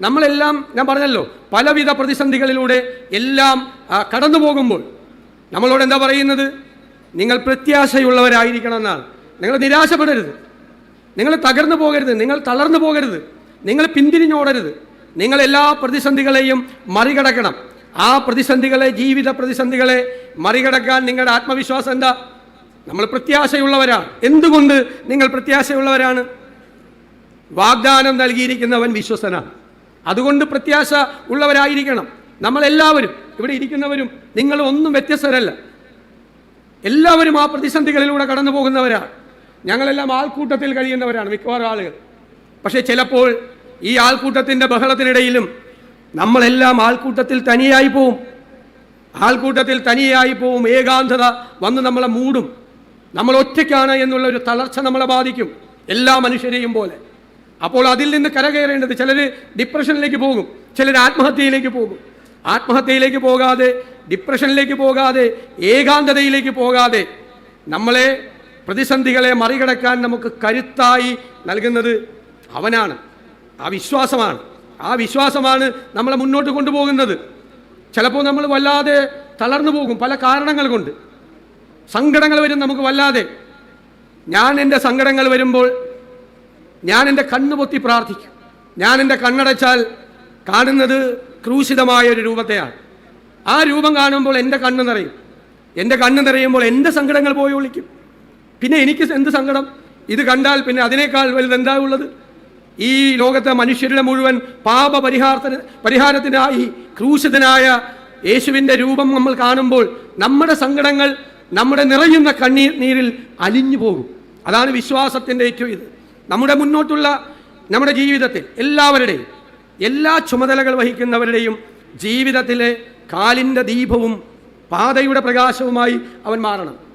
നമ്മളെല്ലാം ഞാൻ പറഞ്ഞല്ലോ പലവിധ പ്രതിസന്ധികളിലൂടെ എല്ലാം കടന്നു പോകുമ്പോൾ നമ്മളോട് എന്താ പറയുന്നത്? നിങ്ങൾ പ്രത്യാശയുള്ളവരായിരിക്കണം എന്നാണ് നിങ്ങൾ നിരാശപ്പെടരുത്. നിങ്ങൾ തകർന്നു പോകരുത്. നിങ്ങൾ തളർന്നു പോകരുത്. നിങ്ങൾ പിന്തിരിഞ്ഞോടരുത്. നിങ്ങൾ എല്ലാ പ്രതിസന്ധികളെയും മറികടക്കണം. ആ പ്രതിസന്ധികളെ ജീവിത പ്രതിസന്ധികളെ മറികടക്കാൻ നിങ്ങളുടെ ആത്മവിശ്വാസം എന്താ? നമ്മൾ പ്രത്യാശയുള്ളവരാണ്. എന്തുകൊണ്ട് നിങ്ങൾ പ്രത്യാശയുള്ളവരാണ്? വാഗ്ദാനം നൽകിയിരിക്കുന്നവൻ വിശ്വസനാണ്. അതുകൊണ്ട് പ്രത്യാശ ഉള്ളവരായിരിക്കണം. നമ്മളെല്ലാവരും ഇവിടെ ഇരിക്കുന്നവരും നിങ്ങൾ ഒന്നും വ്യത്യസ്തരല്ല. എല്ലാവരും ആ പ്രതിസന്ധികളിലൂടെ കടന്നു പോകുന്നവരാണ് ഞങ്ങളെല്ലാം ആൾക്കൂട്ടത്തിൽ കഴിയുന്നവരാണ് മിക്കവാറും ആളുകൾ. പക്ഷേ ചിലപ്പോൾ ഈ ആൾക്കൂട്ടത്തിന്റെ ബഹളത്തിനിടയിലും നമ്മളെല്ലാം ആൾക്കൂട്ടത്തിൽ തനിയായി പോവും. ആൾക്കൂട്ടത്തിൽ തനിയായി പോവും ഏകാന്തത വന്ന് നമ്മളെ മൂടും. നമ്മൾ ഒറ്റയ്ക്കാണ് എന്നുള്ള ഒരു തളർച്ച നമ്മളെ ബാധിക്കും എല്ലാ മനുഷ്യരെയും പോലെ. അപ്പോൾ അതിൽ നിന്ന് കരകയറേണ്ടത് ചിലർ ഡിപ്രഷനിലേക്ക് പോകും ചിലർ ആത്മഹത്യയിലേക്ക് പോകും. ആത്മഹത്യയിലേക്ക് പോകാതെ ഡിപ്രഷനിലേക്ക് പോകാതെ ഏകാന്തതയിലേക്ക് പോകാതെ നമ്മളെ പ്രതിസന്ധികളെ മറികടക്കാൻ നമുക്ക് കരുത്തായി നൽകുന്നത് അവനാണ്. ആ വിശ്വാസമാണ്. ആ വിശ്വാസമാണ് നമ്മളെ മുന്നോട്ട് കൊണ്ടുപോകുന്നത്. ചിലപ്പോൾ നമ്മൾ വല്ലാതെ തളർന്നു പോകും പല കാരണങ്ങൾ കൊണ്ട്. സങ്കടങ്ങൾ വരും നമുക്ക് വല്ലാതെ. ഞാൻ എന്റെ സങ്കടങ്ങൾ വരുമ്പോൾ ഞാൻ എന്റെ കണ്ണുപൊത്തി പ്രാർത്ഥിക്കും. ഞാൻ എന്റെ കണ്ണടച്ചാൽ കാണുന്നത് ക്രൂശിതമായ ഒരു രൂപത്തെയാണ്. ആ രൂപം കാണുമ്പോൾ എന്റെ കണ്ണ് നിറയും. എന്റെ കണ്ണ് നിറയുമ്പോൾ എന്റെ സങ്കടങ്ങൾ പോയി ഒളിക്കും. പിന്നെ എനിക്ക് എന്ത് സങ്കടം? ഇത് കണ്ടാൽ പിന്നെ അതിനേക്കാൾ വലുത് എന്താ ഉള്ളത്? ഈ ലോകത്തെ മനുഷ്യരുടെ മുഴുവൻ പാപ പരിഹാരത്തിന് പരിഹാരത്തിനായി ക്രൂശിതനായ യേശുവിന്റെ രൂപം നമ്മൾ കാണുമ്പോൾ നമ്മുടെ സങ്കടങ്ങൾ നമ്മുടെ നിറയുന്ന കണ്ണീർ നീരിൽ അലിഞ്ഞു പോകും. അതാണ് വിശ്വാസത്തിന്റെ ഏറ്റവും ഇത്. നമ്മുടെ മുന്നോട്ടുള്ള നമ്മുടെ ജീവിതത്തിൽ എല്ലാവരുടെയും എല്ലാ ചുമതലകൾ വഹിക്കുന്നവരുടെയും ജീവിതത്തിലെ കാലിന്റെ ദീപവും പാതയുടെ പ്രകാശവുമായി അവൻ മാറണം.